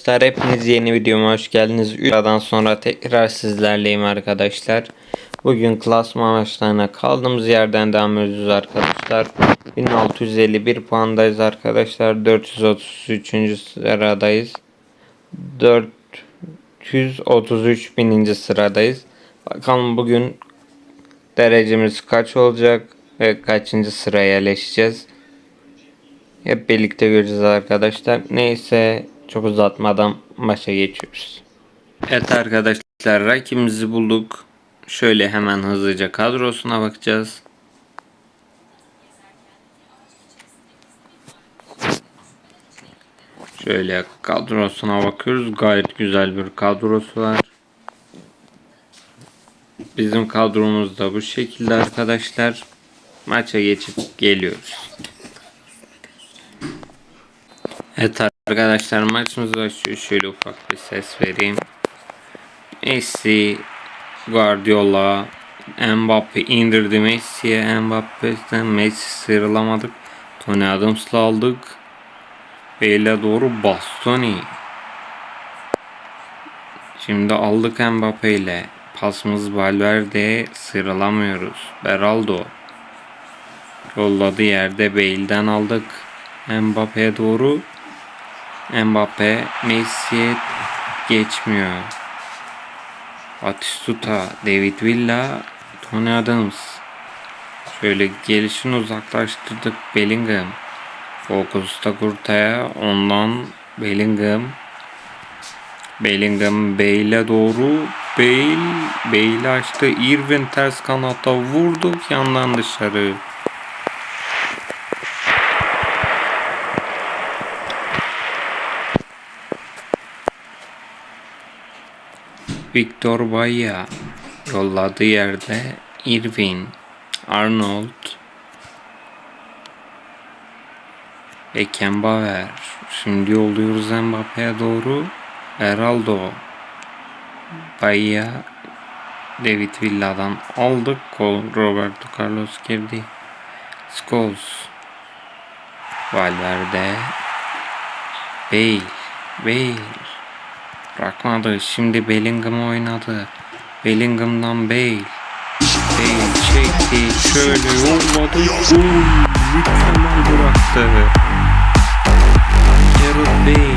Arkadaşlar hepiniz yeni videoma hoş geldiniz. 3 aradan sonra tekrar sizlerleyim arkadaşlar. Bugün klasman maçlarına kaldığımız yerden devam ediyoruz arkadaşlar. 1651 puandayız arkadaşlar. 433. sıradayız. 433 bininci sıradayız. Bakalım bugün derecemiz kaç olacak ve kaçıncı sıraya yerleşeceğiz. Hep birlikte göreceğiz arkadaşlar. Neyse çok uzatmadan maça geçiyoruz. Evet arkadaşlar rakibimizi bulduk. Şöyle hemen hızlıca kadrosuna bakacağız. Şöyle kadrosuna bakıyoruz. Gayet güzel bir kadrosu var. Bizim kadromuz da bu şekilde arkadaşlar. Maça geçip geliyoruz. Evet arkadaşlar maçımız başlıyor. Şöyle ufak bir ses vereyim. Messi, Guardiola, Mbappe indirdi Messi'ye. Mbappe'den Messi sıyrılamadık. Tony Adams'la aldık. Bey'le doğru Bastoni. Şimdi aldık Mbappe ile. Pasımız Valverde'ye sıyrılamıyoruz. Beraldo. Yolladı yerde Bale'den aldık. Mbappe'ye doğru Mbappe Messi'ye geçmiyor. Batistuta, David Villa, Tony Adams. Şöyle gelişini uzaklaştırdık Bellingham. Fokus'ta Kurta'ya ondan Bellingham. Bellingham Bale'e doğru Bale Bale açtı. Irvin ters kanatta vurduk yandan dışarı. Victor Baya yolladığı yerde Irvin, Arnold, Beckenbauer. Şimdi yolluyoruz Mbappe'ye doğru. Heraldo, Baya, David Villa'dan aldık. Gol Roberto Carlos girdi. Scholes, Valverde, Bale, Bale. Bırakmadı. Şimdi Bellingham oynadı. Bellingham'dan Bale. Bale çekti. Şöyle yolladı. Gol. Mükemmel bıraktı. Gareth Bale.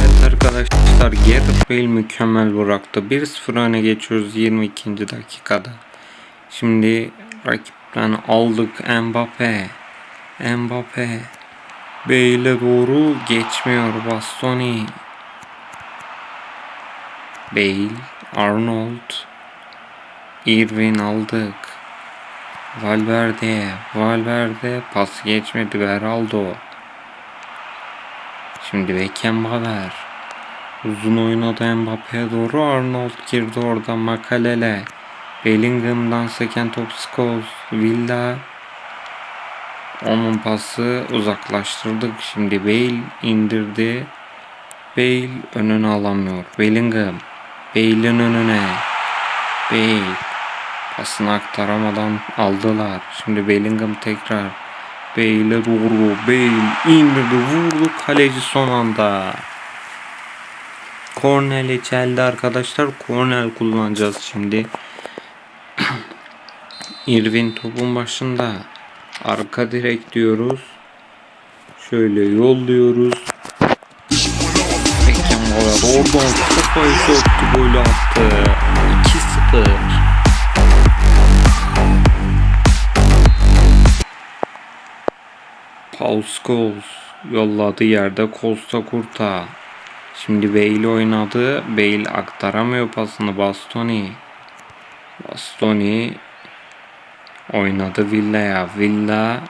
Evet arkadaşlar Gareth Bale mükemmel bıraktı. 1-0 öne geçiyoruz 22. dakikada. Şimdi rakipten aldık Mbappe. Mbappe. Bey'le doğru geçmiyor Bastoni. Bale, Arnold, Irvin aldık. Valverde, Valverde pas geçmedi Beraldo. Şimdi Beckenbauer. Uzun oynadı Mbappe'ye doğru Arnold girdi orada Makalele. Bellingham'dan seken top Scholes. Villa onun pası uzaklaştırdık. Şimdi Bale indirdi. Bale önünü alamıyor. Bellingham. Bale'in önüne. Bale. Pasını aktaramadan aldılar. Şimdi Bellingham tekrar. Bale'e doğru. Bale indirdi. Vurdu kaleci son anda. Kornel içeldi arkadaşlar. Kornel kullanacağız şimdi. Irvin topun başında. Arka direk diyoruz. Şöyle yolluyoruz. Beckenbauer oradan kafayı soktu golü attı. 2-0. Paul Scholes yolladı yerde Costa Curta. Şimdi Bale oynadı. Bale aktaramıyor pasını Bastoni. Bastoni oynadı Villa'ya. Villa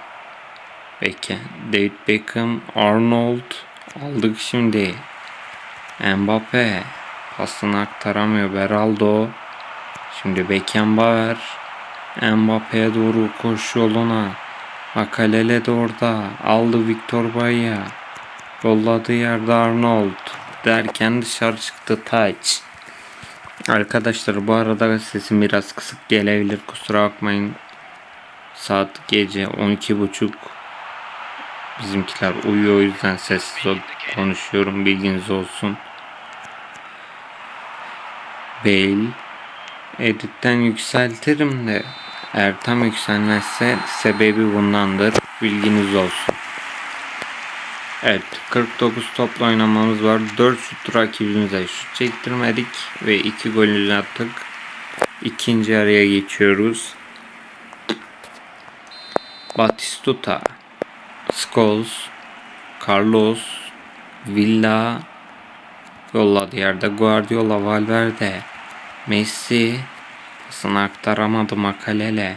Beckham, David Beckham, Arnold aldık şimdi. Mbappe pasını aktaramıyor Beraldo. Şimdi Beckenbauer Mbappe'ye doğru koş yoluna. Makalele de orada. Aldı Victor Baya. Yolladığı yerde Arnold. Derken dışarı çıktı Taç. Arkadaşlar bu arada sesim biraz kısık gelebilir. Kusura bakmayın. Saat gece 12.30 Bizimkiler uyuyor o yüzden sessiz konuşuyorum bilginiz olsun. Bale Editten yükseltirim de eğer tam yükselmezse sebebi bundandır. Bilginiz olsun. Evet 49 topla oynamamız var. 4 şut rakibimize şut çektirmedik ve 2 golünü attık. İkinci araya geçiyoruz. Batistuta, Scholes, Carlos, Villa, yolladı yerde Guardiola, Valverde, Messi, pasını aktaramadı Makalele,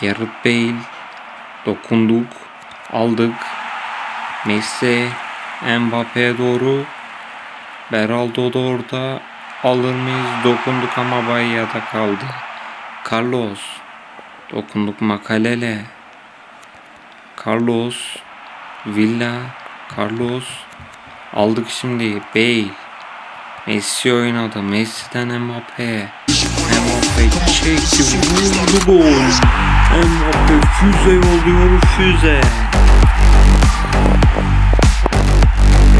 Gareth Bale, dokunduk, aldık, Messi, Mbappe'ye doğru, Beraldo da orada, alır mıyız? Dokunduk ama Bayya'da kaldı. Carlos, dokunduk Makalele, Carlos, Villa, Carlos, aldık şimdi Bale, Messi oynadı. Messi'den Mbappe. Mbappe çekti. Vurdu gol. Mbappe füze yolluyor füze.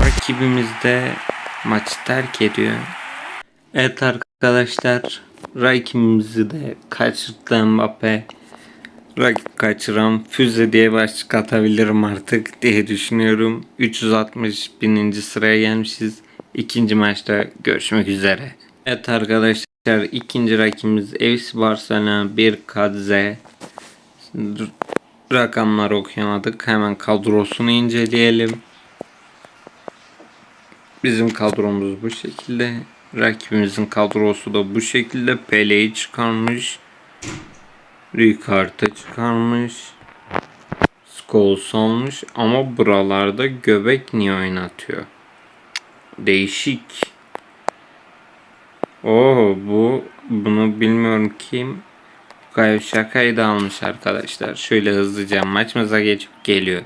Rakibimiz de maçı terk ediyor. Evet arkadaşlar. Rakibimizi de kaçırttı Mbappe. Rakip kaçıran füze diye başlık atabilirim artık diye düşünüyorum. 360 bininci sıraya gelmişiz. İkinci maçta görüşmek üzere. Evet arkadaşlar ikinci rakibimiz FC Barcelona 1 Kadze. Rakamları okuyamadık. Hemen kadrosunu inceleyelim. Bizim kadromuz bu şekilde. Rakibimizin kadrosu da bu şekilde. Pele'yi çıkarmış. Ricard'ı çıkarmış. Scholes almış ama buralarda göbek niye oynatıyor? Değişik. Oo bu bunu bilmiyorum kim. Gayo şakayı da almış arkadaşlar. Şöyle hızlıca maçımıza geçip geliyor.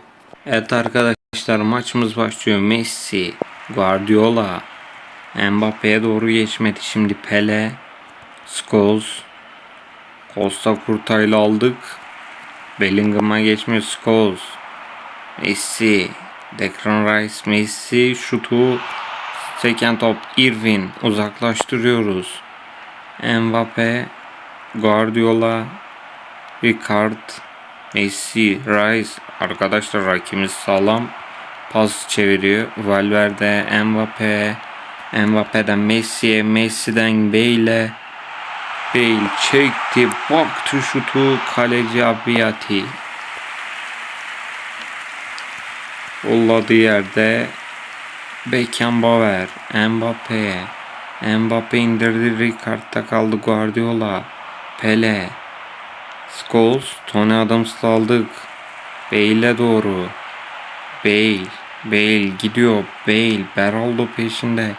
Evet arkadaşlar maçımız başlıyor. Messi, Guardiola, Mbappe'ye doğru geçmedi. Şimdi Pele, Scholes, Costa Kurta'yla aldık. Bellingham'a geçmiyor Scholes. Messi, Declan Rice, Messi şutu seken top Irvin uzaklaştırıyoruz. Mbappe, Guardiola, Ricard, Messi, Rice arkadaşlar rakibimiz sağlam pas çeviriyor. Valverde, Mbappe, Mbappe'den Messi'ye, Messi'den Bale'e Bale çekti, baktı şutu kaleci Abiyati. Yolladığı yerde Beckenbauer, Mbappe, Mbappe indirdi Ricard'da kaldı Guardiola, Pele, Scholes, Tony Adams'la aldık. Bale'e doğru. Bale, Bale gidiyor. Bale, Beraldo peşinde.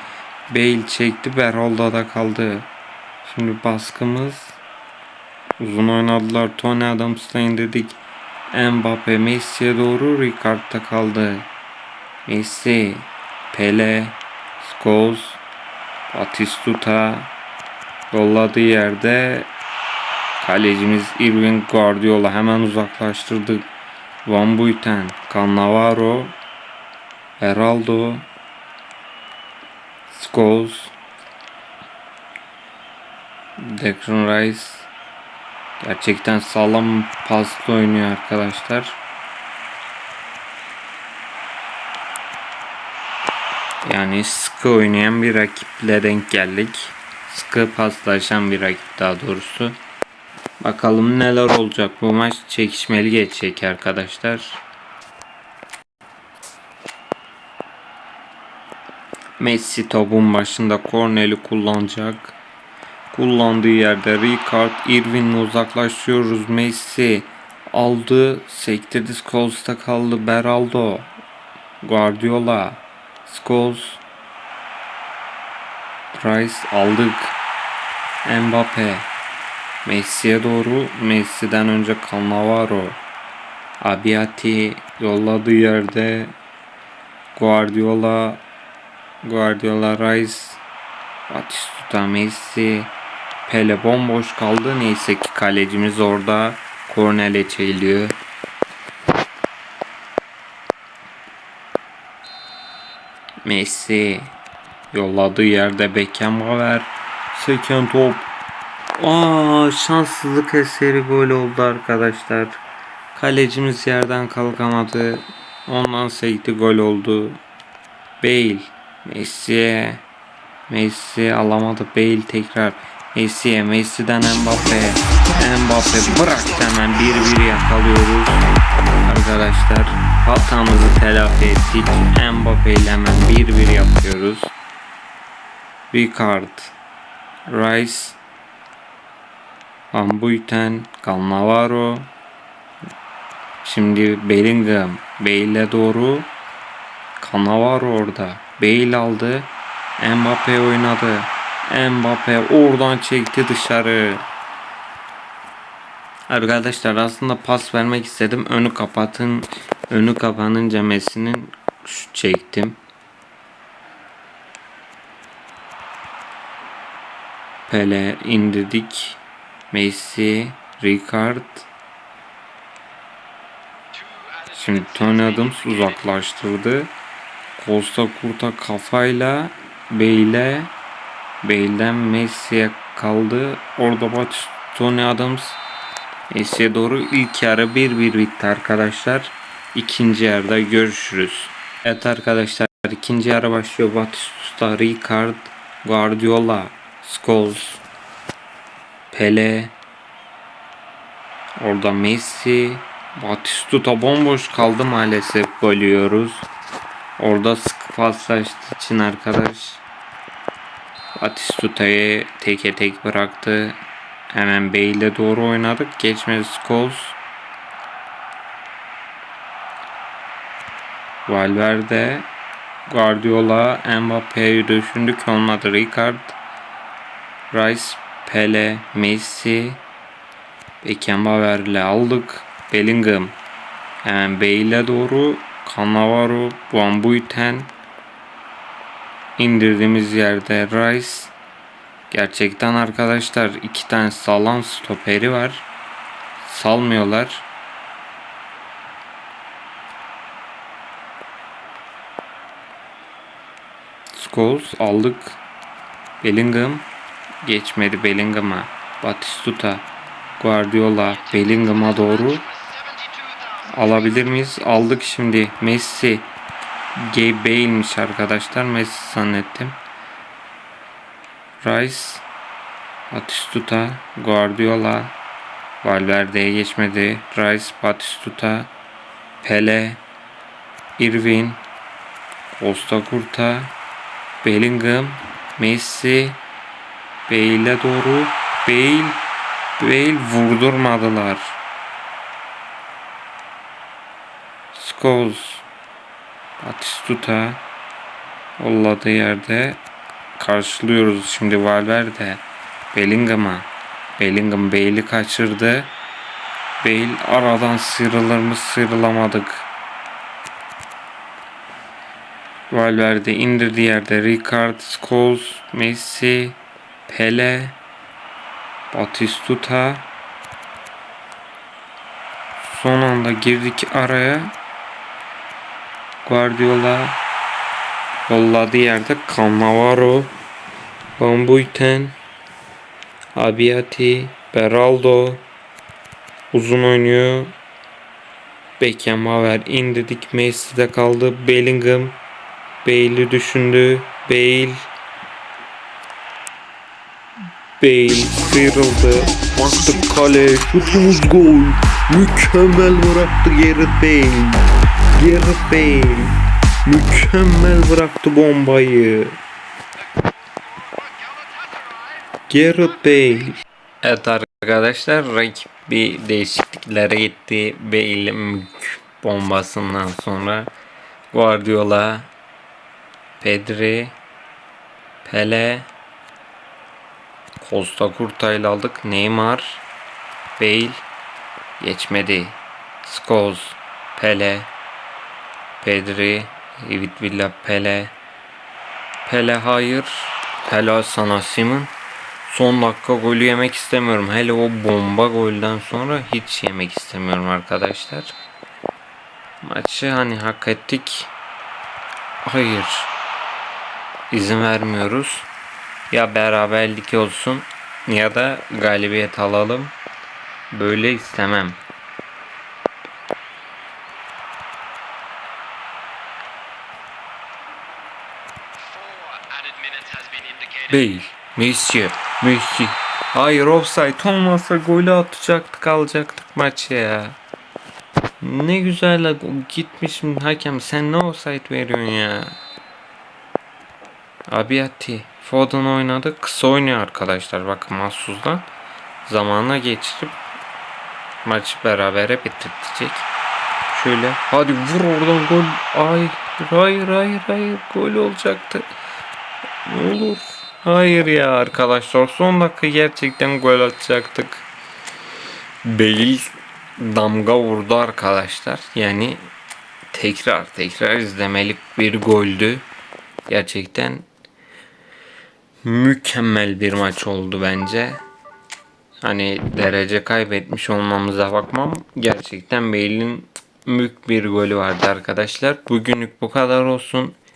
Bale çekti, Beraldo da kaldı. Şimdi baskımız uzun oynadılar. Tony Adams'la indirdik. Mbappe Messi'ye doğru Ricard'da kaldı. Messi, Pele, Scholes, Batistuta yolladığı yerde kalecimiz Irving Guardiola hemen uzaklaştırdık. Van Buiten, Cannavaro, Heraldo, Scholes, Declan Rice gerçekten sağlam paslı oynuyor arkadaşlar. Yani sıkı oynayan bir rakiple denk geldik. Sıkı paslaşan bir rakip daha doğrusu. Bakalım neler olacak. Bu maç çekişmeli geçecek arkadaşlar. Messi topun başında korneli kullanacak. Kullandığı yerde Ricard Irvin'le uzaklaşıyoruz. Messi aldı. Sektirdi. Scholes'ta kaldı. Beraldo. Guardiola. Scholes. Rice aldık. Mbappe. Messi'ye doğru. Messi'den önce Cannavaro. Abiati yolladığı yerde Guardiola Guardiola Rice Batistuta Messi Pele bomboş kaldı. Neyse ki kalecimiz orada kornele çeliyor. Messi. Yolladığı yerde Beckenbauer. Seken top. Aa şanssızlık eseri gol oldu arkadaşlar. Kalecimiz yerden kalkamadı. Ondan sekti gol oldu. Bale. Messi. Messi alamadı. Bale tekrar. Messi'ye. Messi'den Mbappe. Mbappe bıraktı hemen 1-1 yakalıyoruz. Arkadaşlar hatamızı telafi ettik. Mbappe ile hemen 1-1 yapıyoruz. Ricard. Rice. Van Buiten. Cannavaro. Şimdi Bellingham. Bale'e doğru. Cannavaro orada. Bale aldı. Mbappe oynadı. Mbappe oradan çekti dışarı. Arkadaşlar aslında pas vermek istedim. Önü kapatın. Önü kapanınca Messi'nin şut çektim. Pele indirdik. Messi, Ricard. Şimdi Tony Adams uzaklaştırdı. Costa Curta kafayla Bey'le Bale'den Messi'ye kaldı. Orada Batista Tony Adams Messi'ye doğru ilk yarı 1-1 bitti arkadaşlar. İkinci yarıda görüşürüz. Evet arkadaşlar ikinci yarı başlıyor. Batista, Ricard, Guardiola, Scholes, Pele, Orada Messi, Batistuta bomboş kaldı maalesef gol yiyoruz. Orada sıkı paslaştığı için arkadaş Batistuta'yı teke tek bıraktı. Hemen Bale'e doğru oynadık. Geçmedi Scholes. Valverde, Guardiola, Mbappe'yi düşündük olmadı. Ricard, Rice, Pele, Messi, Beckenbauer'le aldık. Bellingham, hemen Bale'e doğru Cannavaro, Van indirdiğimiz yerde Rice. Gerçekten arkadaşlar iki tane sağlam stoperi var. Salmıyorlar. Scholes aldık. Bellingham geçmedi Bellingham'a. Batistuta, Guardiola, Bellingham'a doğru alabilir miyiz? Aldık şimdi. Messi, Gabe Bale'miş arkadaşlar. Messi zannettim. Rice, Batistuta, Guardiola, Valverde'ye geçmedi. Rice, Batistuta, Pele, Irvin, Costa Curta, Bellingham, Messi, Bale'e doğru. Bale, Bale vurdurmadılar. Scholes, Batistuta, Yolladığı yerde karşılıyoruz şimdi Valverde. Bellingham'a Bellingham Bale'i kaçırdı. Bale aradan sıyrılır mı sıyrılamadık. Valverde indirdiği yerde Ricard, Scholes, Messi, Pele, Batistuta Son anda girdik araya Guardiola Yolladığı yerde Cannavaro, Van Buiten, Abiati, Beraldo uzun oynuyor. Beckenbauer indirdik. Messi'de kaldı. Bellingham Bale'i düşündü. Bale Bale sıyrıldı. Baktı kale. Şutumuz gol. Mükemmel bıraktı Gareth Bale. Gareth Bale. Mükemmel bıraktı bombayı. Gareth Bale. Evet arkadaşlar rakip bir değişikliklere gitti. Bale bombasından sonra Guardiola, Pedri, Pele, Costa Curta ile aldık. Neymar, Bale geçmedi. Scholes, Pele, Pedri, David Villa Pele. Pele hayır. Helal sana Simon. Son dakika golü yemek istemiyorum. Hele o bomba golden sonra hiç yemek istemiyorum arkadaşlar. Maçı hani hak ettik. Hayır. izin vermiyoruz. Ya beraberlik olsun ya da galibiyet alalım. Böyle istemem. Bale, Messi, Messi. Hayır offside olmasa golü atacaktık alacaktık maçı ya. Ne güzel gitmişim hakem sen ne offside veriyorsun ya. Abiyati Foden oynadı kısa oynuyor arkadaşlar bakın mahsusdan. Zamana geçirip maçı berabere bitirtecek. Şöyle hadi vur oradan gol. Ay hayır hayır hayır gol olacaktı. Ne olur. Hayır ya arkadaşlar son dakika gerçekten gol atacaktık. Bale damga vurdu arkadaşlar. Yani tekrar tekrar izlemelik bir goldü. Gerçekten mükemmel bir maç oldu bence. Hani derece kaybetmiş olmamıza bakmam. Gerçekten Bale'in mük bir golü vardı arkadaşlar. Bugünlük bu kadar olsun.